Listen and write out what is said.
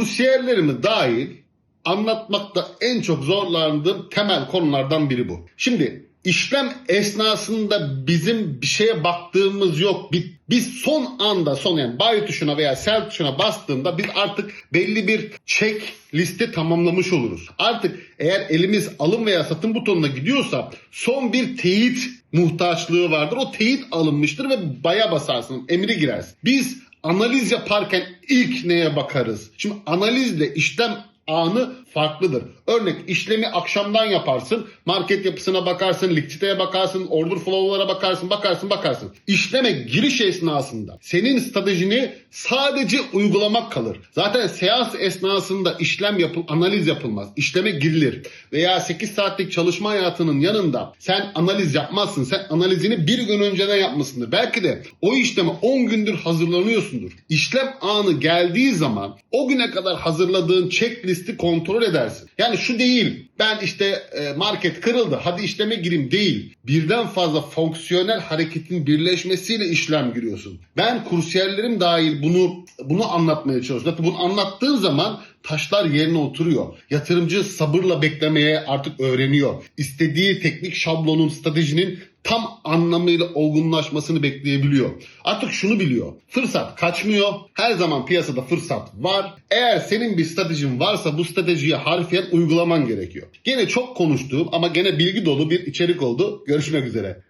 kursiyerlerimi dahil anlatmakta en çok zorlandığım temel konulardan biri bu. Şimdi işlem esnasında bizim bir şeye baktığımız yok. Bi- Biz son anda son yani buy tuşuna veya sell tuşuna bastığında biz artık belli bir check listi tamamlamış oluruz. Artık eğer elimiz alım veya satım butonuna gidiyorsa son bir teyit muhtaçlığı vardır. O teyit alınmıştır ve baya basarsın, emri girersin. Biz analiz yaparken ilk neye bakarız? Şimdi analizle işlem anı farklıdır. Örnek işlemi akşamdan yaparsın. Market yapısına bakarsın, likiditeye bakarsın, order flow'lara bakarsın, bakarsın, bakarsın. İşleme giriş esnasında senin stratejini sadece uygulamak kalır. Zaten seans esnasında işlem yapıl, analiz yapılmaz. İşleme girilir. Veya 8 saatlik çalışma hayatının yanında sen analiz yapmazsın. Sen analizini bir gün önceden yapmışsındır. Belki de o işleme 10 gündür hazırlanıyorsundur. İşlem anı geldiği zaman o güne kadar hazırladığın checklisti kontrol edersin. Yani şu değil ben işte e, market kırıldı hadi işleme gireyim değil. Birden fazla fonksiyonel hareketin birleşmesiyle işlem giriyorsun. Ben kursiyerlerim dahil bunu bunu anlatmaya çalışıyorum. Zaten bunu anlattığın zaman taşlar yerine oturuyor. Yatırımcı sabırla beklemeye artık öğreniyor. İstediği teknik şablonun, stratejinin tam anlamıyla olgunlaşmasını bekleyebiliyor. Artık şunu biliyor. Fırsat kaçmıyor. Her zaman piyasada fırsat var. Eğer senin bir stratejin varsa bu stratejiyi harfiyen uygulaman gerekiyor. Gene çok konuştuğum ama gene bilgi dolu bir içerik oldu. Görüşmek üzere.